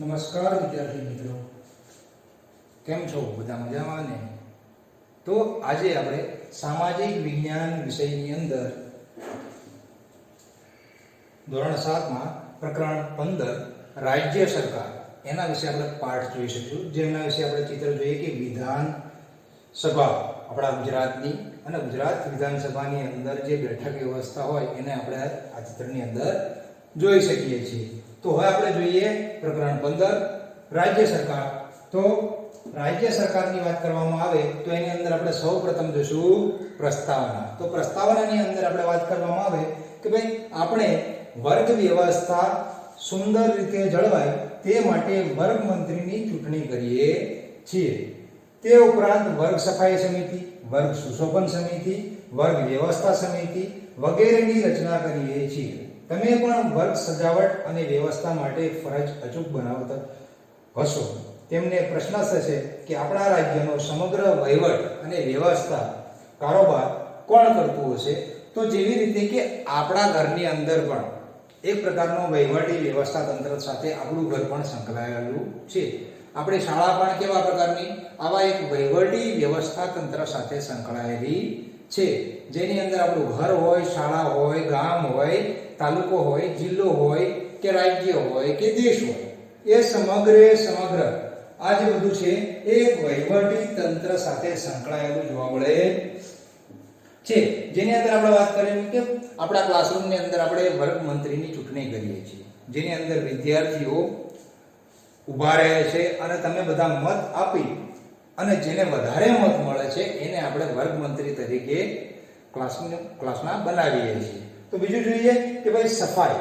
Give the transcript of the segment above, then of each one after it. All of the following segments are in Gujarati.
નમસ્કાર વિદ્યાર્થી મિત્રો. કેમ છો? બધા મજામાં ને? તો આજે આપણે સામાજિક વિજ્ઞાન વિષયની અંદર ધોરણ સાતમાં પ્રકરણ પંદર, રાજ્ય સરકાર, એના વિશે આપણે પાઠ જોઈ શકીશું. જેના વિશે આપણે ચિત્ર જોઈએ કે વિધાન સભા આપણા ગુજરાતની અને ગુજરાત વિધાનસભાની અંદર જે બેઠક વ્યવસ્થા હોય એને આપણે આ ચિત્રની અંદર જોઈ શકીએ છીએ. તો હવે આપણે જોઈએ પ્રકરણ પંદર, રાજ્ય સરકાર. તો રાજ્ય સરકારની વાત કરવામાં આવે તો એની અંદર આપણે સૌ પ્રથમ જોશું પ્રસ્તાવના. તો પ્રસ્તાવનાની અંદર આપણે વાત કરવામાં આવે કે ભાઈ આપણે વર્ગ વ્યવસ્થા સુંદર રીતે જળવાય તે માટે વર્ગ મંત્રીની ચૂંટણી કરીએ છીએ. તે ઉપરાંત વર્ગ સફાઈ સમિતિ, વર્ગ સુશોભન સમિતિ, વર્ગ વ્યવસ્થા સમિતિ વગેરેની રચના કરીએ છીએ. તમે પણ વર્ગ સજાવટ અને વ્યવસ્થા માટે ફરજ અચૂક બનાવતા હશો. તેમને પ્રશ્ન થશે કે આપણા રાજ્યનો સમગ્ર વહીવટ અને વ્યવસ્થા કારોબાર કોણ કરતું હશે? તો જેવી રીતે કે આપણા ઘરની અંદર પણ એક પ્રકારનો વહીવટી વ્યવસ્થા તંત્ર સાથે આપણું ઘર પણ સંકળાયેલું છે. આપણી શાળા પણ કેવા પ્રકારની આવા એક વહીવટી વ્યવસ્થા તંત્ર સાથે સંકળાયેલી છે. જેની અંદર આપણું ઘર હોય, શાળા હોય, ગામ હોય, તાલુકો હોય, જિલ્લો હોય કે રાજ્ય હોય કે દેશ હોય, એ સમગ્રે સમગ્ર. આ જે બધું છે, એ એક વહીવટી તંત્ર સાથે સંકળાયેલું જોવા મળે છે. જેની અંદર આપણે વાત કરીએ કે આપણા ક્લાસરૂમની અંદર આપણે વર્ગ મંત્રીની ચૂંટણી કરીએ છીએ. જેની અંદર વિદ્યાર્થીઓ ઊભા રહે છે અને તમે બધા મત આપી અને જેને વધારે મત મળે છે, એને આપણે વર્ગ મંત્રી તરીકે ક્લાસની ક્લાસના બનાવીએ છીએ. તો બીજું જોઈએ કે ભાઈ સફાઈ.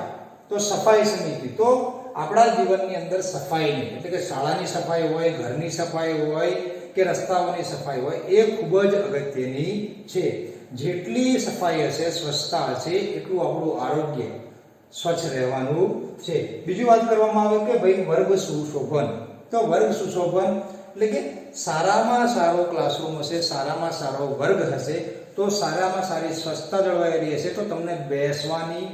તો સફાઈ સમિતિ. તો આપણા જીવનની અંદર સફાઈની એટલે કે શાળાની સફાઈ હોય, ઘરની સફાઈ હોય કે રસ્તાઓની સફાઈ હોય, એ ખૂબ જ અગત્યની છે. જેટલી સફાઈ હશે, સ્વચ્છતા હશે, એટલું આપણું આરોગ્ય સ્વચ્છ રહેવાનું છે. બીજી વાત કરવામાં આવે કે ભાઈ વર્ગ સુશોભન. તો વર્ગ સુશોભન એટલે કે સારામાં સારો ક્લાસરૂમ હશે, સારામાં સારો વર્ગ હશે તો સારામાં સારી સ્વચ્છતા રહી હશે તો તમને બેસવાની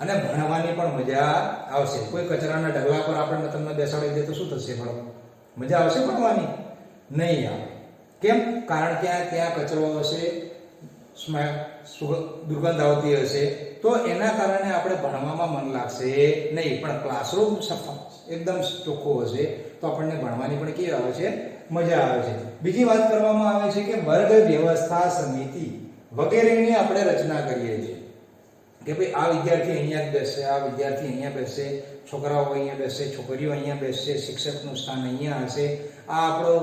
અને ભણવાની પણ મજા આવશે. કોઈ કચરાના ઢગલા પર આપણને તમને બેસાડી દે તો શું થશે પણ મજા આવશે ભણવાની? નહીં આવે. કેમ? કારણ કે ત્યાં કચરો હશે દુર્ગંધ આવતી હશે, તો એના કારણે આપણે ભણવામાં મન લાગશે નહીં. પણ ક્લાસરૂમ સફા એકદમ ચોખ્ખો હશે, તો આપણને ભણવાની પણ કેવી આવે છે મજા આવે છે. બીજી વાત કરવામાં આવે છે કે વર્ગ વ્યવસ્થા સમિતિ વગેરેની આપણે રચના કરીએ છીએ. કે ભાઈ આ વિદ્યાર્થી અહીંયા બેસશે આ વિદ્યાર્થી અહીંયા બેસશે છોકરાઓ અહીંયા બેસશે છોકરીઓ અહીંયા બેસશે શિક્ષકનું સ્થાન અહીંયા હશે. આ આપણો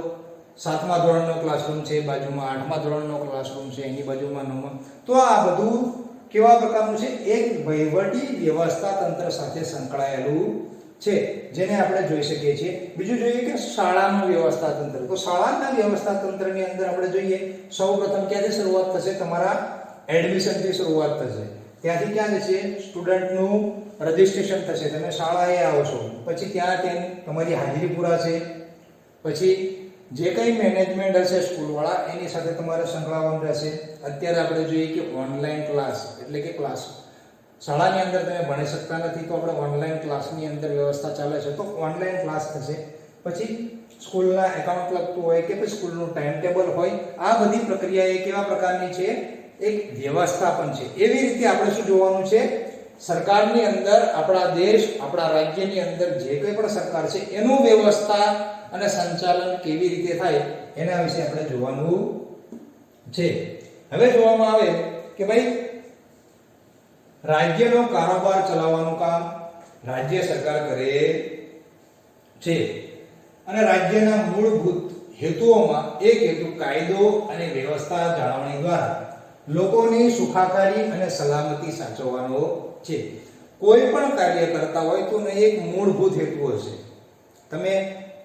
સાતમા ધોરણનો ક્લાસરૂમ છે, બાજુમાં આઠમા ધોરણનો ક્લાસરૂમ છે, એની બાજુમાં નવમા. તો આ બધું કેવા પ્રકારનું છે? એક વહીવટી વ્યવસ્થા તંત્ર સાથે સંકળાયેલું છે, જેને આપણે જોઈ શકીએ છીએ. બીજું જોઈએ કે શાળાનું વ્યવસ્થા તંત્ર. તો શાળાના વ્યવસ્થા તંત્રની અંદર આપણે જોઈએ સૌ પ્રથમ ક્યાંથી શરૂઆત થશે? તમારા એડમિશનથી શરૂઆત થશે. ત્યાંથી ક્યાં જશે? સ્ટુડન્ટનું રજિસ્ટ્રેશન થશે. તમે શાળાએ આવશો પછી ત્યાં તેમ તમારી હાજરી છે પછી જે કંઈ મેનેજમેન્ટ હશે સ્કૂલવાળા, એની સાથે તમારે સંકળાવવાનું રહેશે. અત્યારે આપણે જોઈએ કે ઓનલાઈન ક્લાસ, એટલે કે ક્લાસ શાળાની અંદર તમે ભણી શકતા નથી, તો આપણે ઓનલાઈન ક્લાસની અંદર વ્યવસ્થા ચાલે છે. તો ઓનલાઈન ક્લાસ થશે. પછી સ્કૂલના એકાઉન્ટ લગતું હોય કે પછી સ્કૂલનું ટાઈમ ટેબલ હોય, આ બધી પ્રક્રિયા એ કેવા પ્રકારની છે? એક વ્યવસ્થાપન છે. એવી રીતે આપણે શું જોવાનું છે? સરકારની અંદર આપણા દેશ, આપણા રાજ્યની અંદર જે કંઈ પણ સરકાર છે, એનું વ્યવસ્થા અને સંચાલન કેવી રીતે થાય, એના વિશે આપણે જોવાનું છે. હવે જોવામાં આવે કે ભાઈ રાજ્યનો કારોબાર ચલાવવાનું કામ રાજ્ય સરકાર કરે છે. અને રાજ્યના મૂળભૂત હેતુઓમાં એક હેતુ કાયદો અને વ્યવસ્થા જાળવણી દ્વારા લોકોની સુખાકારી અને સલામતી સાચવવાનો છે. કોઈ પણ કાર્ય કરતા હોય તો એક મૂળભૂત હેતુ હશે તમે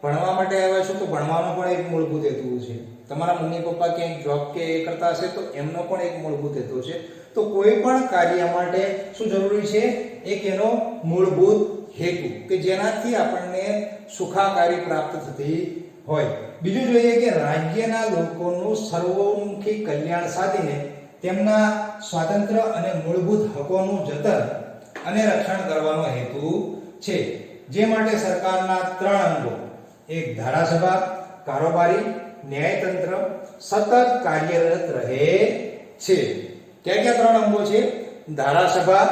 ભણવા માટે આવ્યા છો તો ભણવાનો પણ એક મૂળભૂત હેતુ છે. તમારા મમ્મી પપ્પા ક્યાંક જોબ કે એ કરતા હશે તો એમનો પણ એક મૂળભૂત હેતુ છે. તો કોઈ પણ કાર્ય માટે શું જરૂરી છે? એક એનો મૂળભૂત હેતુ કે જેનાથી આપણને સુખાકારી પ્રાપ્ત થતી હોય. બીજું જોઈએ કે રાજ્યના લોકોનું સર્વોમુખી કલ્યાણ સાધીને તેમના સ્વાતંત્ર્ય અને મૂળભૂત હકોનું જતન અને રક્ષણ કરવાનો હેતુ છે. જે માટે સરકારના ત્રણ અંગો એક ધારાસભા, કારોબારી, ન્યાયતંત્ર સતત કાર્યરત રહે છે. ક્યાં ક્યાં ત્રણ અંગો છે? ધારાસભા,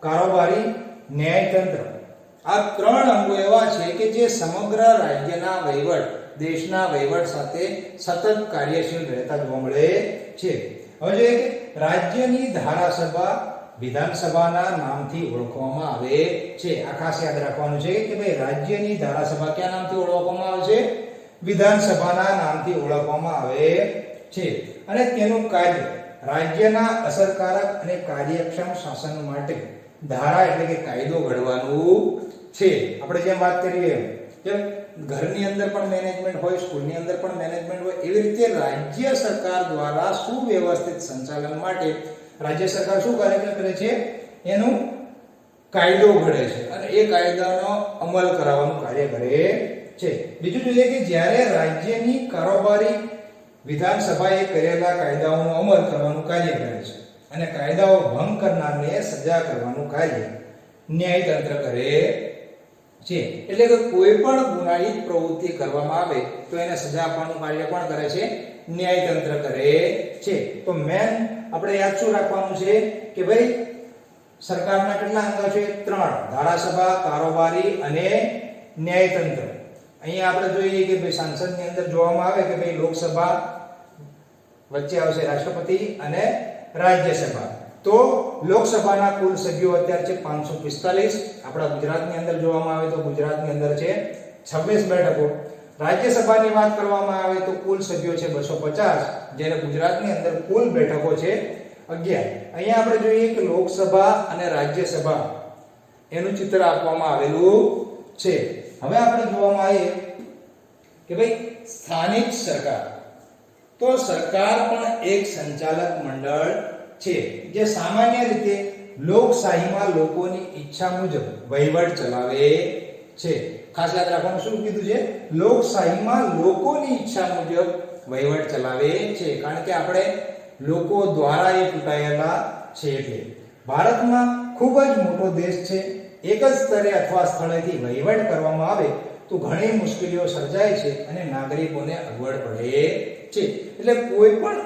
કારોબારી, ન્યાયતંત્ર. આ ત્રણ અંગો એવા છે કે જે સમગ્ર રાજ્યના વહીવટ, દેશના વહીવટ સાથે સતત કાર્યશીલ રહેતા જોવા મળે છે. હવે રાજ્યની ધારાસભા વિધાનસભાના નામથી ઓળખવામાં આવે છે. આ ખાસ યાદ રાખવાનું છે કે ભાઈ રાજ્યની ધારાસભા કયા નામથી ઓળખવામાં આવે છે? વિધાનસભાના નામથી ઓળખવામાં આવે છે. અને તેનું કાર્ય રાજ્યના અસરકારક અને કાર્યક્ષમ શાસન માટે ધારા એટલે કે કાયદો ઘડવાનું છે. આપણે જેમ વાત કરીએ કે ઘરની અંદર પણ મેનેજમેન્ટ હોય, સ્કૂલની અંદર પણ મેનેજમેન્ટ હોય, એવી રીતે રાજ્ય સરકાર દ્વારા સુવ્યવસ્થિત સંચાલન માટે રાજ્ય સરકાર શું કાર્યક્રમ કરે છે? એનું કાયદો ઘડે છે અને એ કાયદાનો અમલ કરાવવાનું કાર્ય કરે છે. બીજું જોઈએ કે જ્યારે રાજ્યની કારોબારી વિધાનસભાએ કરેલા કાયદાઓનો અમલ કરવાનું કાર્ય કરે છે અને કાયદાઓ ભંગ કરનારને સજા કરવાનું કાર્ય ન્યાયતંત્ર કરે છે. એટલે કે કોઈ પણ ગુનાહિત પ્રવૃત્તિ કરવામાં આવે તો એને સજા આપવાનું કાર્ય કોણ કરે છે, ન્યાયતંત્ર કરે છે. તો મેન આપણે યાદ શું રાખવાનું છે કે ભાઈ સરકારના કેટલા અંગો છે? ત્રણ. ધારાસભા, કારોબારી અને ન્યાયતંત્ર. અહીંયા આપણે જોઈએ કે ભાઈ સાંસદની અંદર જોવામાં આવે કે ભાઈ લોકસભા વચ્ચે આવશે રાષ્ટ્રપતિ અને રાજ્યસભા. તો લોકસભાના કુલ સભ્યો અત્યારે છે પાંચસો પિસ્તાલીસ. આપણા ગુજરાતની અંદર જોવામાં આવે તો ગુજરાતની અંદર છે છવ્વીસ બેઠકો. રાજ્યસભાની વાત કરવામાં આવે તો કુલ સભ્યો છે બસો પચાસ, જ્યારે ગુજરાતની અંદર કુલ બેઠકો છે અગિયાર. અહીંયા આપણે જોઈએ કે લોકસભા અને રાજ્યસભા એનું ચિત્ર આપવામાં આવેલું છે. હવે આપણે જોવામાં આવીએ કે ભાઈ સ્થાનિક સરકાર તો સરકાર પણ એક સંચાલક મંડળ છે, જે સામાન્ય રીતે લોકશાહીમાં લોકોની ઈચ્છા મુજબ વહીવટ ચલાવે છે. ખાસ યાદ રાખવાનું શું કીધું છે? લોકશાહીમાં લોકોની ઈચ્છા મુજબ વહીવટ ચલાવે છે, કારણ કે આપણે લોકો દ્વારા એ ચૂંટાયેલા છે એટલે. ભારતમાં ખૂબ જ મોટો દેશ છે, એક જ સ્તરે અથવા સ્થળેથી વહીવટ કરવામાં આવે તો ઘણી મુશ્કેલીઓ સર્જાય છે અને નાગરિકોને અગવડ પડે છે. એટલે કોઈ પણ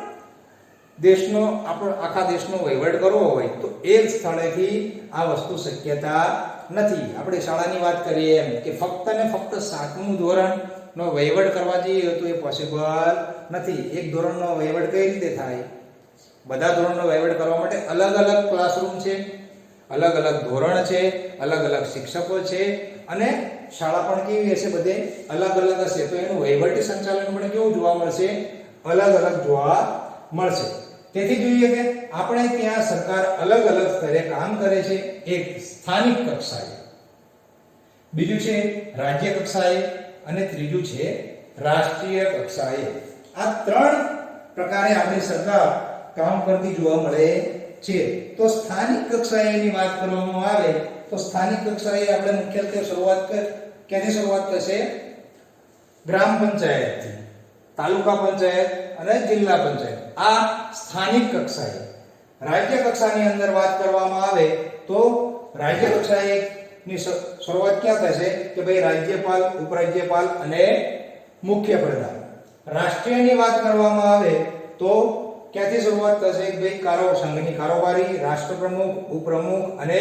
દેશનો, આપણો આખા દેશનો વહીવટ કરવો હોય તો એક સ્થળેથી આ વસ્તુ શક્યતા નથી. આપણે શાળાની વાત કરીએ એમ કે ફક્ત ને ફક્ત સાતમું ધોરણનો વહીવટ કરવા જઈએ તો એ પોસિબલ નથી. એક ધોરણનો વહીવટ કઈ રીતે થાય? બધા ધોરણનો વહીવટ કરવા માટે અલગ અલગ ક્લાસરૂમ છે, અલગ અલગ ધોરણ છે, અલગ અલગ શિક્ષકો છે અને શાળા પણ કેવી હશે બધે? અલગ અલગ હશે. તો એનું વહીવટી સંચાલન પણ કેવું જોવા મળશે? અલગ અલગ જોવા મળશે. તેથી જોઈએ કે આપણે ત્યાં સરકાર અલગ અલગ સ્તરે કામ કરે છે, એક સ્થાનિક કક્ષાએ. બીજું છે રાજ્ય કક્ષાએ અને ત્રીજું છે રાષ્ટ્રીય કક્ષાએ. આ ત્રણ પ્રકારે આપણી સરકાર કામ કરતી જોવા મળે છે. તો સ્થાનિક કક્ષાએની વાત કરવામાં આવે, તો સ્થાનિક કક્ષાએ આપણે મુખ્યત્વે શરૂઆત કર, ક્યાંથી શરૂઆત થશે? ગ્રામ પંચાયતથી. તાલુકા પંચાયત અને જિલ્લા પંચાયત. આ સ્થાનિક કક્ષાએ. રાજ્ય કક્ષાની અંદર વાત કરવામાં આવે તો રાજ્ય કક્ષાએ ની શરૂઆત ક્યાં થશે કે ભાઈ રાજ્યપાલ, ઉપરાજ્યપાલ અને મુખ્ય પ્રધાન. રાષ્ટ્રીયની વાત કરવામાં આવે તો ક્યાંથી શરૂઆત થશે? કે ભાઈ કારો, સંઘની કારોબારી, રાષ્ટ્રપ્રમુખ, ઉપપ્રમુખ અને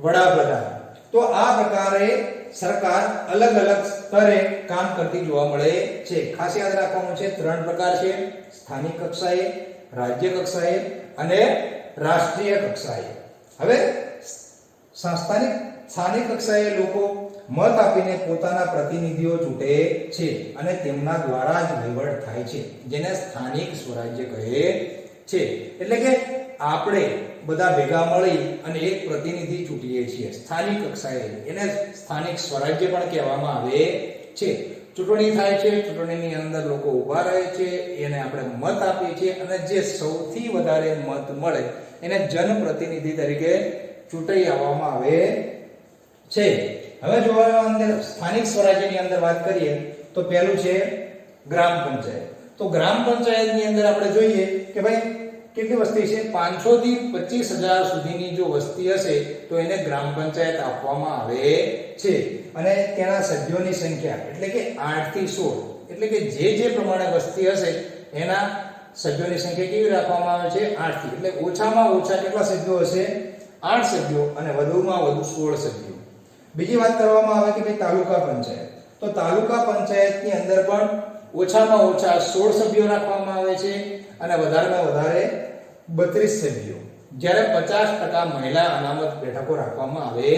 વડાપ્રધાન. તો આ પ્રકારે સરકાર અલગ અલગ સ્તરે કામ કરતી જોવા મળે છે. ખાસ યાદ રાખવાનું છે, ત્રણ પ્રકાર છે. સ્થાનિક કક્ષાએ, રાજ્ય કક્ષાએ અને રાષ્ટ્રીય કક્ષાએ. હવે સંસ્થાનિક, સ્થાનિક કક્ષાએ લોકો મત આપીને પોતાના પ્રતિનિધિઓ ચૂંટે છે અને તેમના દ્વારા જ વહીવટ થાય છે, જેને સ્થાનિક સ્વરાજ્ય કહે છે. એટલે કે આપણે બધા ભેગા મળી અને એક પ્રતિનિધિ ચૂંટીએ છીએ. સ્થાનિક કક્ષાએ. એને સ્થાનિક સ્વરાજ્ય પણ કહેવામાં આવે છે. ચૂંટણી થાય છે, ચૂંટણીની અંદર લોકો ઊભા રહે છે, એને આપણે મત આપીએ છીએ અને જે સૌથી વધારે મત મળે એને જનપ્રતિનિધિ તરીકે ચૂંટાઈ આવવામાં આવે છે. હવે જોવાનું અંદર સ્થાનિક સ્વરાજ્યની અંદર વાત કરીએ, તો પહેલું છે ગ્રામ પંચાયત. તો ગ્રામ પંચાયતની અંદર આપણે જોઈએ કે ભાઈ કેટલી વસ્તી છે? પાંચસો થી પચીસ હજાર સુધીની જો વસ્તી હશે, તો એને ગ્રામ પંચાયત આપવામાં આવે છે. અને તેના સભ્યોની સંખ્યા એટલે કે આઠથી સોળ. એટલે કે જે જે પ્રમાણે વસ્તી હશે, એના સભ્યોની સંખ્યા કેવી રાખવામાં આવે છે? આઠથી એટલે ઓછામાં ઓછા કેટલા સભ્યો હશે? આઠ સભ્યો અને વધુમાં વધુ સોળ સભ્યો. બીજી વાત કરવામાં આવે કે ભાઈ તાલુકા પંચાયત. તો તાલુકા પંચાયતની અંદર પણ ઓછામાં ઓછા સોળ સભ્યો રાખવામાં આવે છે. અને વધારેમાં વધારે બત્રીસ સભ્યો જ્યારે પચાસ ટકા મહિલા અનામત બેઠકો રાખવામાં આવે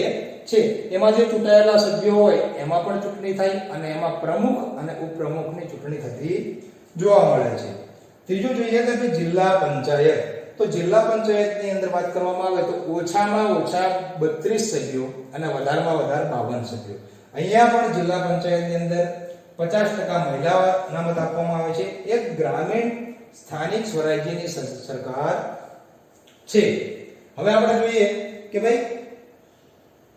છે. એમાં જે ચૂંટાયેલા સભ્યો હોય, એમાં પણ ચૂંટણી થાય અને એમાં પ્રમુખ અને ઉપપ્રમુખની ચૂંટણી થતી જોવા મળે છે. ત્રીજું જોઈએ કે જિલ્લા પંચાયત, તો જિલ્લા પંચાયતની અંદર વાત કરવામાં આવે તો ઓછામાં ઓછા બત્રીસ સભ્યો અને વધારેમાં વધારે બાવન સભ્યો. અહીંયા પણ જિલ્લા પંચાયતની અંદર પચાસ ટકા મહિલા અનામત આપવામાં આવે છે. એક ગ્રામીણ સ્થાનિક સ્વરાજ્યની સર- સરકાર છે. હવે આપણે જોઈએ કે ભાઈ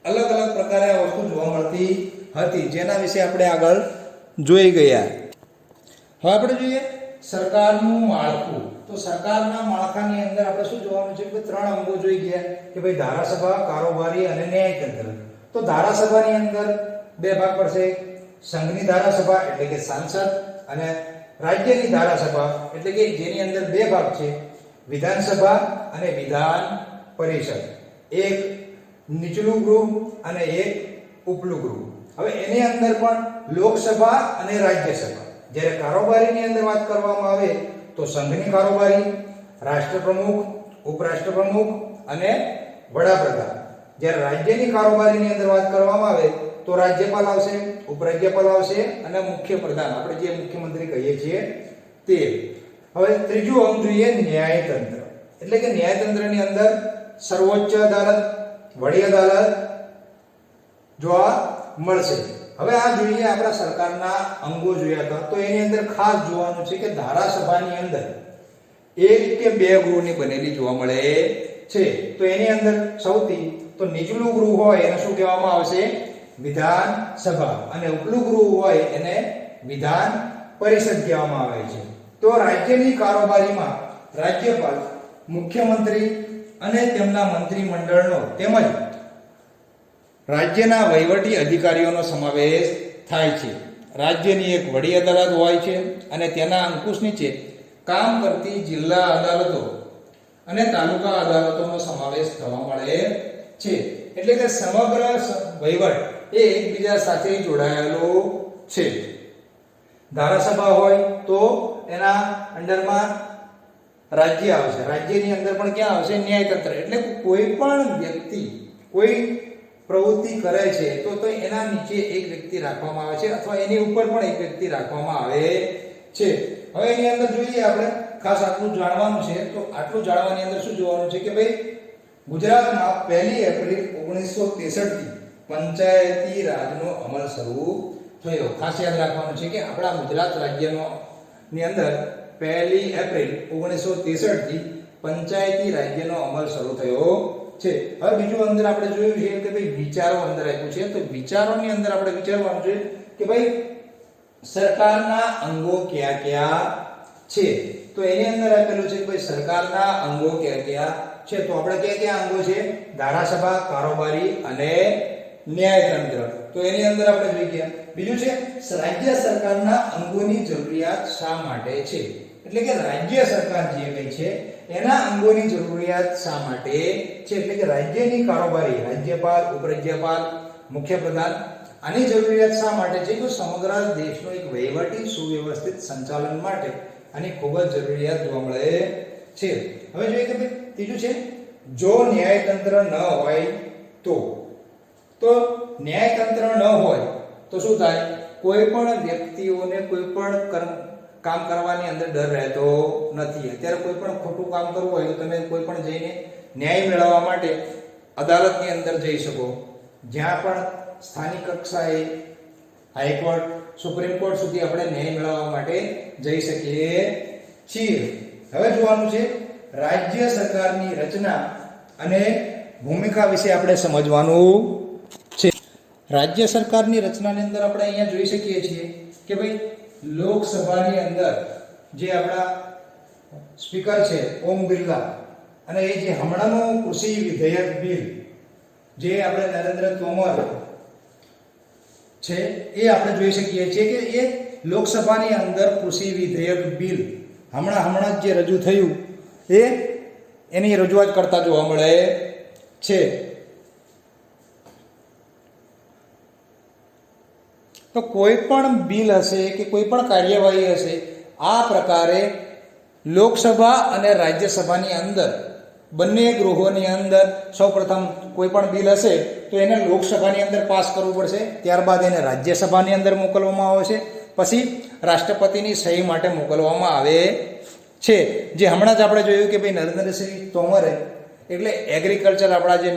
અલગ અલગ પ્રકારે આ વસ્તુ જોવા મળતી હતી. જેના વિશે આપણે આગળ જોઈ ગયા. હવે આપણે જોઈએ સરકારનું માળખું. તો સરકારના માળખાની અંદર આપણે શું જોવાનું છે કે ત્રણ અંગો જોઈ ગયા કે ભાઈ ધારાસભા, કારોબારી અને ન્યાયતંત્ર તો ધારાસભાની અંદર બે ભાગ પડશે. સંઘની ધારાસભા એટલે કે સાંસદ અને રાજ્યની ધારાસભા, એટલે કે જેની અંદર બે ભાગ છે, વિધાનસભા અને વિધાન પરિષદ. એક નીચલું ગૃહ અને એક ઉપલું ગૃહ. હવે એની અંદર પણ લોકસભા અને રાજ્યસભા. જ્યારે કારોબારીની અંદર વાત કરવામાં આવે તો સંઘની કારોબારી, રાષ્ટ્રપ્રમુખ, ઉપરાષ્ટ્રપ્રમુખ અને વડાપ્રધાન. જ્યારે રાજ્યની કારોબારીની અંદર વાત કરવામાં આવે તો રાજ્યપાલ આવશે, ઉપરાજ્યપાલ આવશે અને મુખ્ય પ્રધાન આપણે જે મુખ્યમંત્રી કહીએ છીએ તે. હવે ત્રીજું અંગ જોઈએ ન્યાયતંત્ર. એટલે કે ન્યાયતંત્રની અંદર સર્વોચ્ચ અદાલત, વડી અદાલત જોવા મળશે. હવે આ જોઈએ આપણા સરકારના અંગો જોયા હતા. તો એની અંદર ખાસ જોવાનું છે કે ધારાસભાની અંદર એક કે બે ગૃહની બનેલી જોવા મળે છે. તો એની અંદર સૌથી તો નીચલું ગૃહ હોય એને શું કહેવામાં આવશે? વિધાન સભા. અને ઉપલું ગૃહ હોય એને વિધાન પરિષદ કહેવામાં આવે છે. તો રાજ્યની કારોબારીમાં રાજ્યપાલ, મુખ્યમંત્રી અને તેમના મંત્રીમંડળનો તેમજ રાજ્યના વહીવટી અધિકારીઓનો સમાવેશ થાય છે. રાજ્યની એક વડી અદાલત હોય છે અને તેના અંકુશ નીચે કામ કરતી જિલ્લા અદાલતો અને તાલુકા અદાલતોનો સમાવેશ થવા મળે છે. એટલે કે સમગ્ર વહીવટ એ એકબીજા સાથે જોડાયેલો છે. ધારાસભા હોય તો એના અંડરમાં રાજ્ય આવશે. રાજ્યની અંદર પણ ક્યાં આવશે? ન્યાયતંત્ર. એટલે કોઈ પણ વ્યક્તિ કોઈ પ્રવૃત્તિ કરે છે, તો તો એના નીચે એક વ્યક્તિ રાખવામાં આવે છે અથવા એની ઉપર પણ એક વ્યક્તિ રાખવામાં આવે છે. હવે એની અંદર જોઈએ આપણે, ખાસ આટલું જાણવાનું છે, તો આટલું જાણવાની અંદર શું જોવાનું છે કે ભાઈ ગુજરાતમાં પહેલી એપ્રિલ ઓગણીસો તેસઠથી પંચાયતી રાજનો અમલ શરૂ થયો. ખાસ યાદ રાખવાનું છે કે આપણા ગુજરાત રાજ્યનો ની અંદર પહેલી એપ્રિલ ઓગણીસો તેસઠથી પંચાયતી રાજ્યનો અમલ શરૂ થયો છે. હવે બીજું અંદર આપણે જોયું છે કે ભાઈ વિચારો અંદર આપ્યું છે. તો વિચારોની અંદર આપણે વિચારવાનું છે કે ભાઈ સરકારના અંગો કયા કયા છે? તો એની અંદર આપેલું છે કે ભાઈ સરકારના અંગો કયા કયા છે? તો આપણે કયા કયા અંગો છે? ધારાસભા, કારોબારી અને ન્યાયતંત્ર. તો એની અંદર આપણે જોઈ ગયા. બીજું છે, રાજ્ય સરકારના અંગોની જરૂરિયાત શા માટે છે? એટલે કે રાજ્ય સરકાર જે કઈ છે, એના અંગોની જરૂરિયાત શા માટે છે? એટલે કે રાજ્યની કારોબારી, રાજ્યપાલ, ઉપરાજ્યપાલ, મુખ્યપ્રધાન, આની જરૂરિયાત શા માટે છે? તો સમગ્ર દેશનો એક વહીવટી સુવ્યવસ્થિત સંચાલન માટે આની ખૂબ જ જરૂરિયાત જોવા મળે છે. હવે જોઈએ કે ભાઈ, ત્રીજું છે, જો ન્યાયતંત્ર ન હોય તો તો ન્યાયતંત્ર ન હોય તો શું થાય? કોઈ પણ વ્યક્તિઓને કોઈ પણ કામ કરવાની અંદર ડર રહેતો નથી. અત્યારે કોઈ પણ ખોટું કામ કરવું હોય તો તમે કોઈ પણ જઈને ન્યાય મેળવવા માટે અદાલતની અંદર જઈ શકો. જ્યાં પણ સ્થાનિક કક્ષાએ હાઈકોર્ટ, સુપ્રીમ કોર્ટ સુધી આપણે ન્યાય મેળવવા માટે જઈ શકીએ છીએ. હવે જોવાનું છે, રાજ્ય સરકારની રચના અને ભૂમિકા વિશે આપણે સમજવાનું રાજ્ય સરકારની રચનાની અંદર આપણે અહીંયા જોઈ શકીએ છીએ કે ભાઈ લોકસભાની અંદર જે આપણા સ્પીકર છે, ઓમ બિરલા, અને એ જે હમણાંનું કૃષિ વિધેયક બિલ જે આપણે નરેન્દ્ર તોમર છે, એ આપણે જોઈ શકીએ છીએ કે એ લોકસભાની અંદર કૃષિ વિધેયક બિલ હમણાં હમણાં જ જે રજૂ થયું, એ એની રજૂઆત કરતા જોવા મળે છે. તો કોઈ પણ બિલ હશે કે કોઈ પણ કાર્યવાહી હશે, આ પ્રકારે લોકસભા અને રાજ્યસભાની અંદર, બંને ગૃહોની અંદર સૌપ્રથમ કોઈ પણ બિલ હશે, તો એને લોકસભાની અંદર પાસ કરવું પડશે, ત્યારબાદ એને રાજ્યસભાની અંદર મોકલવામાં આવે છે પછી રાષ્ટ્રપતિની સહી માટે મોકલવામાં આવે છે. જે હમણાં જ આપણે જોયું કે ભાઈ નરેન્દ્રસિંહ તોમરે એટલે એગ્રીકલ્ચર આપણા જે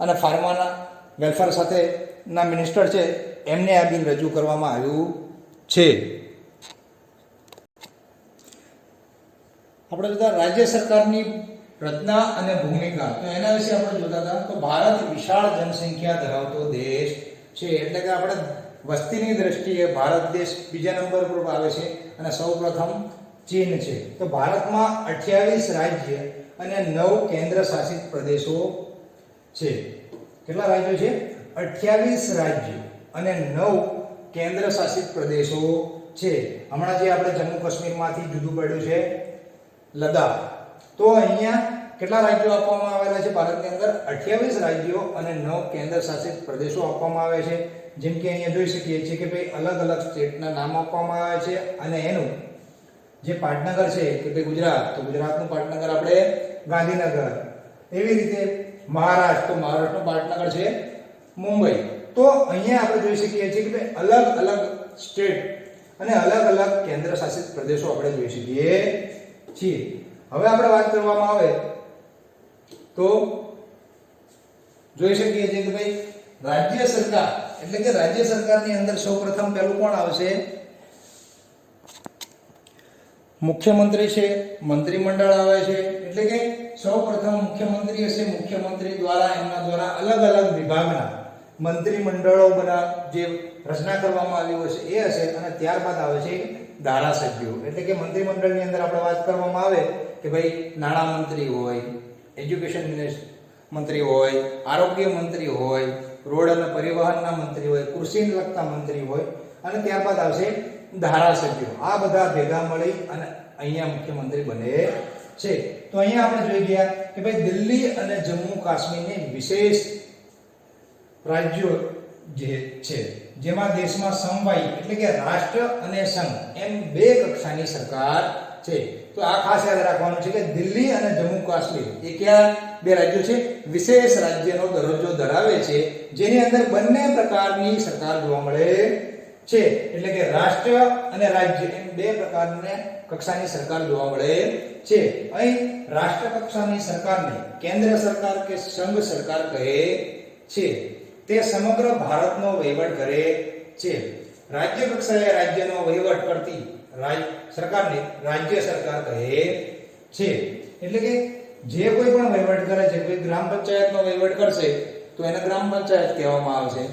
અને ફાર્માના વેલફેર સાથેના મિનિસ્ટર છે, એમને આ બિલ રજૂ કરવામાં આવ્યું છે. આપણે જોતા રાજ્ય સરકારની રચના અને ભૂમિકા. તો એના વિશે આપણે જોતા હતા તો ભારત વિશાળ જનસંખ્યા ધરાવતો દેશ છે, એટલે કે આપણે વસ્તીની દ્રષ્ટિએ ભારત દેશ બીજા નંબર પર આવે છે અને સૌપ્રથમ ચીન છે. તો ભારતમાં અઠ્યાવીસ રાજ્ય અને નવ કેન્દ્ર શાસિત પ્રદેશો છે. કેટલા રાજ્યો છે? અઠ્યાવીસ રાજ્યો અને નવ કેન્દ્ર શાસિત પ્રદેશો છે. હમણાં જે આપણે જમ્મુ કાશ્મીરમાંથી જુદું પડ્યું છે, લદ્દાખ. તો અહીંયા કેટલા રાજ્યો આપવામાં આવેલા છે? ભારતની અંદર અઠ્યાવીસ રાજ્યો અને નવ કેન્દ્ર શાસિત પ્રદેશો આપવામાં આવે છે. જેમ કે અહીંયા જોઈ શકીએ છીએ કે ભાઈ અલગ અલગ સ્ટેટના નામ આપવામાં આવે છે અને એનું જે પાટનગર છે કે ભાઈ ગુજરાત. તો ગુજરાતનું પાટનગર આપણે ગાંધીનગર. એવી રીતે મહારાષ્ટ્ર, તો મહારાષ્ટ્રનું પાટનગર છે. મુંબઈ. તો અહીંયા આપણે જોઈ શકીએ છીએ કે ભાઈ અલગ અલગ સ્ટેટ અને અલગ અલગ કેન્દ્ર શાસિત પ્રદેશો આપણે જોઈ શકીએ છીએ. હવે આપણે વાત કરવામાં આવે તો જોઈ શકીએ છીએ કે ભાઈ રાજ્ય સરકાર, એટલે કે રાજ્ય સરકારની અંદર સૌપ્રથમ પહેલું કોણ આવશે? મુખ્યમંત્રી છે, મંત્રીમંડળ આવે છે, એટલે કે સૌપ્રથમ મુખ્યમંત્રી હશે મુખ્યમંત્રી દ્વારા એમના દ્વારા અલગ અલગ વિભાગના. મંત્રીમંડળો બધા જે રચના કરવામાં આવી હોય છે, એ હશે અને ત્યારબાદ આવે છે ધારાસભ્યો. એટલે કે મંત્રીમંડળની અંદર આપણે વાત કરવામાં આવે કે ભાઈ નાણાં મંત્રી હોય, એજ્યુકેશન મંત્રી હોય, આરોગ્ય મંત્રી હોય, રોડ અને પરિવહનના મંત્રી હોય કૃષિને લગતા મંત્રી હોય અને ત્યારબાદ આવશે ધારાસભ્યો. આ બધા ભેગા મળી અને અહીંયા મુખ્યમંત્રી બને છે. તો અહીંયા આપણે જોઈ ગયા કે ભાઈ દિલ્હી અને જમ્મુ કાશ્મીરની વિશેષ રાજ્યો જે છે, જેમાં દેશમાં સમવાયી એટલે કે રાષ્ટ્ર અને સંઘ, એમ બે કક્ષાની સરકાર છે. તો આ ખાસ યાદ રાખવાનું છે કે દિલ્હી અને જમ્મુ કાશ્મીર એ કયા બે રાજ્યો છે? વિશેષ રાજ્યનો દરજ્જો ધરાવે છે, જેની અંદર બંને પ્રકારની સરકાર જોવા મળે છે. એટલે કે રાષ્ટ્ર અને રાજ્ય એમ બે પ્રકારની કક્ષાની સરકાર જોવા મળે છે. અહીં રાષ્ટ્ર કક્ષાની સરકારને કેન્દ્ર સરકાર કે સંઘ સરકાર કહે છે. તે સમગ્ર ભારતનો વહીવટ કરે છે. રાજ્ય કક્ષાએ રાજ્યનો વહીવટ કરતી રાજ સરકારને રાજ્ય સરકાર કહે છે. એટલે કે જે કોઈ પણ વહીવટ કરે છે, કોઈ ગ્રામ પંચાયતનો વહીવટ કરશે, તો એને ગ્રામ પંચાયત કહેવામાં આવે છે.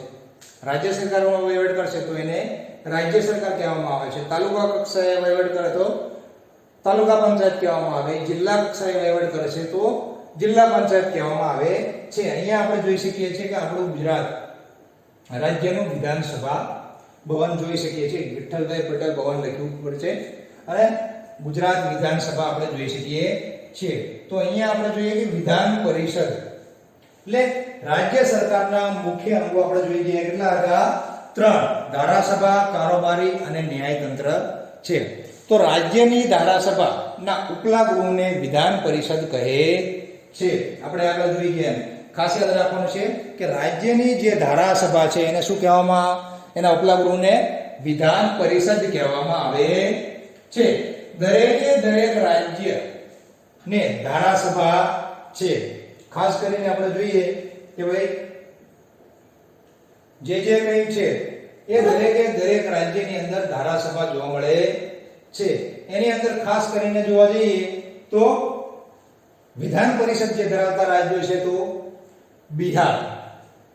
રાજ્ય સરકારનો વહીવટ કરશે, તો એને રાજ્ય સરકાર કહેવામાં આવે છે. તાલુકા કક્ષાએ વહીવટ કરે તો તાલુકા પંચાયત કહેવામાં આવે. જિલ્લા કક્ષાએ વહીવટ કરે છે તો જિલ્લા પંચાયત કહેવામાં આવે છે, અહીંયા આપણે જોઈ શકીએ છીએ કે આપણું ગુજરાત રાજ્યનું વિધાનસભા ભવન જોઈ શકીએ છીએ. વિઠ્ઠલભાઈ પટેલ ભવન લખ્યું પડશે અને ગુજરાત વિધાનસભા આપણે જોઈ શકીએ છીએ. તો અહીંયા આપણે જોઈએ કે વિધાન પરિષદ, એટલે રાજ્ય સરકારના મુખ્ય અંગો આપણે જોઈ ગયા. કેટલા હતા? ત્રણ. ધારાસભા, કારોબારી અને ન્યાયતંત્ર છે. તો રાજ્યની ધારાસભાના ઉપલા ગૃહને વિધાન પરિષદ કહે છે. આપણે આગળ જોઈ ગયા ખાસ યાદ રાખવાનું છે કે રાજ્યની જે ધારાસભા છે, એને શું કહેવામાં એના ઉપલા ગૃહને વિધાન પરિષદ કહેવામાં આવે છે. દરેકે દરેક રાજ્ય ને ધારાસભા છે. ખાસ કરીને આપણે જોઈએ કે ભાઈ, જે જે કંઈ છે, એ દરેકે દરેક રાજ્યની અંદર ધારાસભા જોવા મળે છે. એની અંદર ખાસ કરીને જોવા જઈએ તો વિધાન પરિષદ જે ધરાવતા રાજ્યો છે, તો બિહાર.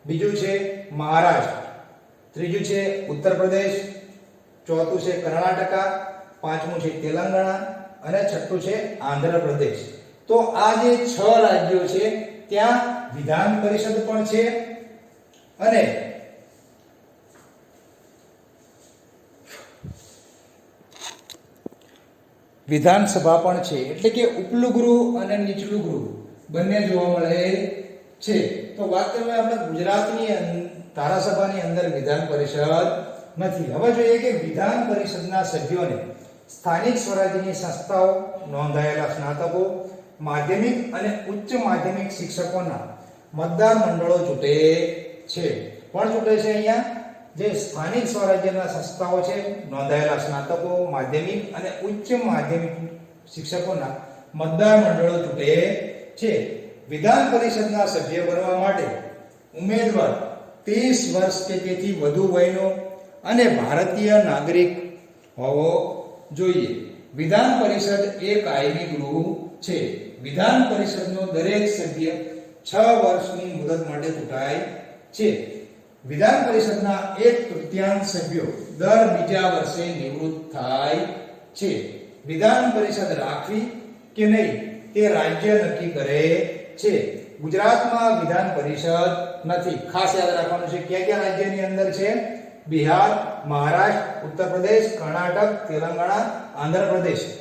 બીજું છે મહારાષ્ટ્ર. ત્રીજું છે ઉત્તર પ્રદેશ ચોથું છે કર્ણાટકા. પાંચમું છે તેલંગાણા. અને છઠ્ઠું છે આંધ્રપ્રદેશ. તો આ જે છ રાજ્યો છે, ત્યાં વિધાન પરિષદ પણ છે અને વિધાનસભા પણ છે. એટલે કે ઉપલું ગૃહ અને નીચલું ગૃહ. બંને જોવા મળે છે. તો વાત કરીએ આપણે ગુજરાતની ધારાસભાની અંદર વિધાન પરિષદ નથી. હવે જોઈએ કે વિધાન પરિષદના સભ્યોને સ્થાનિક સ્વરાજ્યની સંસ્થાઓ નોંધાયેલા સ્નાતકો, માધ્યમિક અને ઉચ્ચ માધ્યમિક શિક્ષકોના મતદાર મંડળો ચૂંટે છે. કોણ ચૂંટે છે અહીંયા? જે સ્થાનિક સ્વરાજ્યના સંસ્થાઓ છે, નોંધાયેલા સ્નાતકો, માધ્યમિક અને ઉચ્ચ માધ્યમિક શિક્ષકોના મતદાર મંડળો ચૂંટે છે. વિધાન પરિષદના સભ્ય બનવા માટે ઉમેદવાર 30 વર્ષ કે તેથી વધુ વયનો અને ભારતીય નાગરિક હોવો જોઈએ. વિધાન પરિષદ એ કાયમી ગૃહ છે. વિધાન પરિષદનો દરેક સભ્ય છ વર્ષની મુદત માટે ચૂંટાય છે. વિધાન પરિષદના એક તૃતીયાંશ સભ્યો દર બીજા વર્ષે નિવૃત્ત થાય છે. વિધાન પરિષદ રાખવી કે નહીં તે રાજ્ય નક્કી કરે છે. ગુજરાતમાં વિધાન પરિષદ નથી. ખાસ યાદ રાખવાનું છે, કયા કયા રાજ્યની અંદર છે? બિહાર, મહારાષ્ટ્ર ઉત્તર પ્રદેશ કર્ણાટક, તેલંગાણા, આંધ્રપ્રદેશ.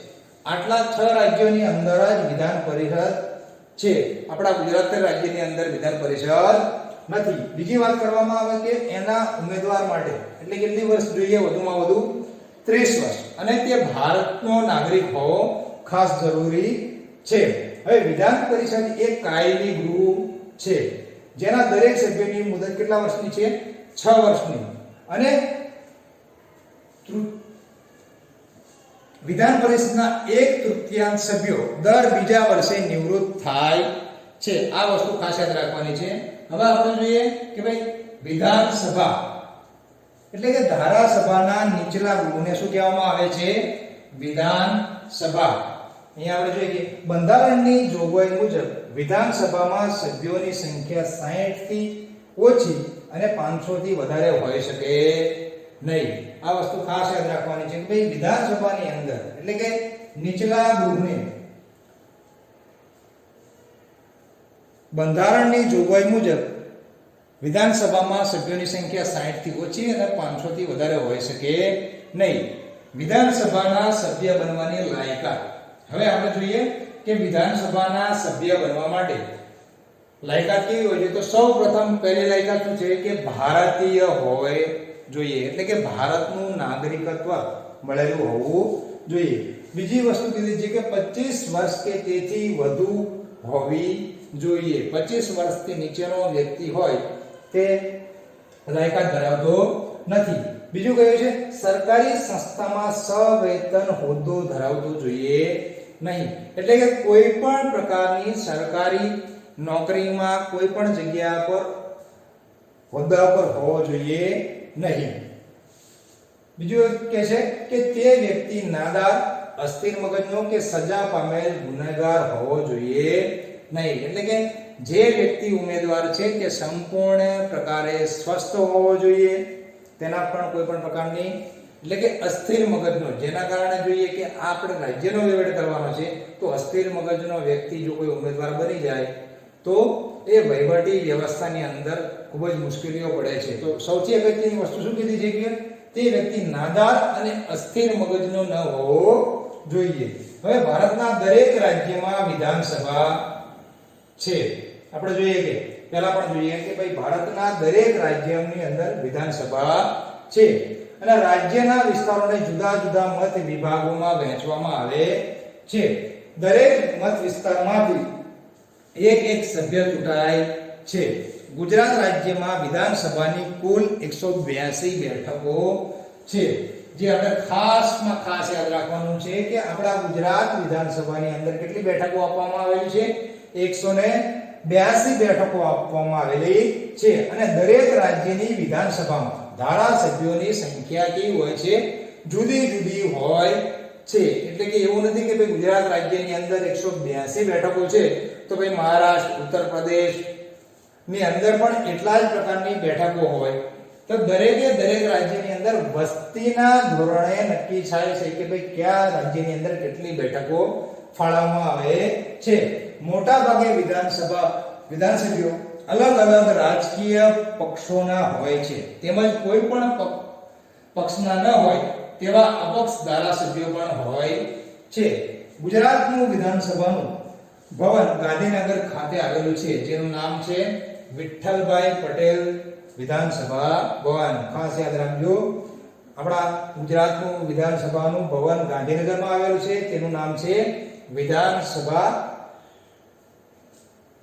આટલા છ રાજ્યોની અંદર જ વિધાન પરિષદ છે. આપણા ગુજરાત રાજ્યની અંદર વિધાન પરિષદ નથી. બીજી વાત કરવામાં આવે કે એના ઉમેદવાર માટે, એટલે કેટલી વર્ષ જોઈએ, વધુમાં વધુ? 30 વર્ષ. અને તે ભારતનો નાગરિક હોવો ખાસ જરૂરી છે. હવે વિધાન પરિષદ એ કાયમી ગૃહ છે. જેના દરેક સભ્યોની મુદત કેટલા વર્ષની છે? છ વર્ષની. અને વિધાન પરિષદના એક તૃતીયાંશ સભ્યો દર બીજા વર્ષે નિવૃત્ત થાય છે. આ વસ્તુ ખાસ યાદ રાખવાની છે. હવે આપણે જોઈએ કે ભાઈ વિધાનસભા એટલે કે ધારાસભાના નીચલા ગૃહને શું કહેવામાં આવે છે? વિધાનસભા. અહીંયા આપણે જોઈએ કે બંધારણની જોગવાઈ મુજબ વિધાનસભામાં સભ્યોની સંખ્યા 60 થી ઓછી અને 500 થી વધારે હોઈ શકે નહીં. આ વસ્તુ ખાસ યાદ રાખવાની છે કે ભાઈ વિધાનસભાની અંદર, એટલે કે નીચલા ગૃહને બંધારણની જોગવાઈ મુજબ વિધાનસભામાં સભ્યોની સંખ્યા 60 થી ઓછી અને 500 થી વધારે હોઈ શકે નહીં. વિધાનસભાના સભ્ય બનવાની લાયકાત હવે આપણે જોઈએ કે વિધાનસભાના સભ્ય બનવા માટે લાયકાત કેવી હોય છે? તો સૌ પ્રથમ પહેલી લાયકાત શું છે કે ભારતીય હોય જોઈએ. એટલે કે ભારતનું નાગરિકત્વ મળેલું હોવું જોઈએ. બીજી વસ્તુ કીધી છે કે 25 વર્ષ કે તેથી વધુ હોવી જોઈએ. 25 વર્ષથી નીચેનો વ્યક્તિ હોય તે લાયકાત ધરાવતો નથી. બીજું કયું છે, સરકારી સંસ્થામાં સવેતન હોદ્દો ધરાવતો જોઈએ નહીં. એટલે કે કોઈ પણ પ્રકારની સરકારી નોકરીમાં કોઈ પણ જગ્યા પર, હોદ્દા પર હોવો જોઈએ નહીં. બીજું કે છે કે તે વ્યક્તિ નાદાર, અસ્થિર મગજનો કે સજા પામેલ ગુનેગાર હોવો જોઈએ નહીં. એટલે કે જે વ્યક્તિ ઉમેદવાર છે તે સંપૂર્ણ પ્રકારે સ્વસ્થ હોવો જોઈએ. તેના પણ કોઈ પણ પ્રકારની એટલે કે અસ્થિર મગજનો, જેના કારણે જોઈએ કે આ આપણે રાજ્યનો વહીવટ કરવાનો છે, તો અસ્થિર મગજનો વ્યક્તિ જો કોઈ ઉમેદવાર બની જાય, તો એ વહીવટી વ્યવસ્થાની અંદર ખૂબ જ મુશ્કેલીઓ પડે છે. તો સૌથી અગત્યની વસ્તુ શું કીધી છે કે તે વ્યક્તિ નાદાર અને અસ્થિર મગજનો ન હોવો જોઈએ. હવે ભારતના દરેક રાજ્યમાં વિધાનસભા છે. આપણે જોઈએ કે, પહેલા પણ જોઈએ કે ભાઈ ભારતના દરેક રાજ્યની અંદર વિધાનસભા છે. અને રાજ્યના વિસ્તારોને જુદા જુદા મત વિભાગોમાં વહેંચવામાં આવે છે. દરેક મત વિસ્તારમાંથી એક એક સભ્ય ચૂંટાય છે. ગુજરાત રાજ્યમાં વિધાનસભાની કુલ 182 બેઠકો છે. જે આપણે ખાસમાં ખાસ યાદ રાખવાનું છે કે આપણા ગુજરાત વિધાનસભાની અંદર કેટલી બેઠકો આપવામાં આવેલી છે? 182 બેઠકો આપવામાં આવેલી છે. અને દરેક રાજ્યની વિધાનસભામાં ધારાસભ્યોની સંખ્યા કેવી હોય છે? જુદી જુદી હોય છે. એટલે કે એવું નથી કે ભાઈ ગુજરાત રાજ્યની અંદર 182 બેઠકો છે, તો ભાઈ મહારાષ્ટ્ર, ઉત્તર પ્રદેશની અંદર પણ એટલા જ પ્રકારની બેઠકો હોય. તો દરેકે દરેક રાજ્યની અંદર વસ્તીના ધોરણે નક્કી થાય છે કે ભાઈ કયા રાજ્યની અંદર કેટલી બેઠકો ફાળવવામાં આવે છે. મોટા ભાગે વિધાનસભા, વિધાનસભ્યો અલગ અલગ રાજકીય પક્ષોના હોય છે. તેમજ કોઈ પણ પક્ષ પક્ષના ન હોય તેવા અપક્ષ ધારાસભ્યો પણ હોય છે. ગુજરાતનું વિધાનસભાનું ભવન ગાંધીનગર ખાતે આવેલું છે, જેનું નામ છે વિઠ્ઠલભાઈ પટેલ વિધાનસભા ભવન. ખાસ યાદ રાખજો, આપણા ગુજરાતનું વિધાનસભાનું ભવન ગાંધીનગરમાં આવેલું છે. તેનું નામ છે વિધાનસભા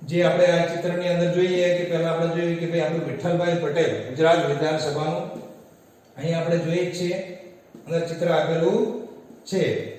જે આપણે આ ચિત્રની અંદર જોઈએ કે પહેલા આપણે જોઈએ કે ભાઈ આપણું વિઠ્ઠલભાઈ પટેલ ગુજરાત વિધાનસભાનું. અહીં આપણે જોઈએ છીએ. અંદર ચિત્ર આપેલું છે.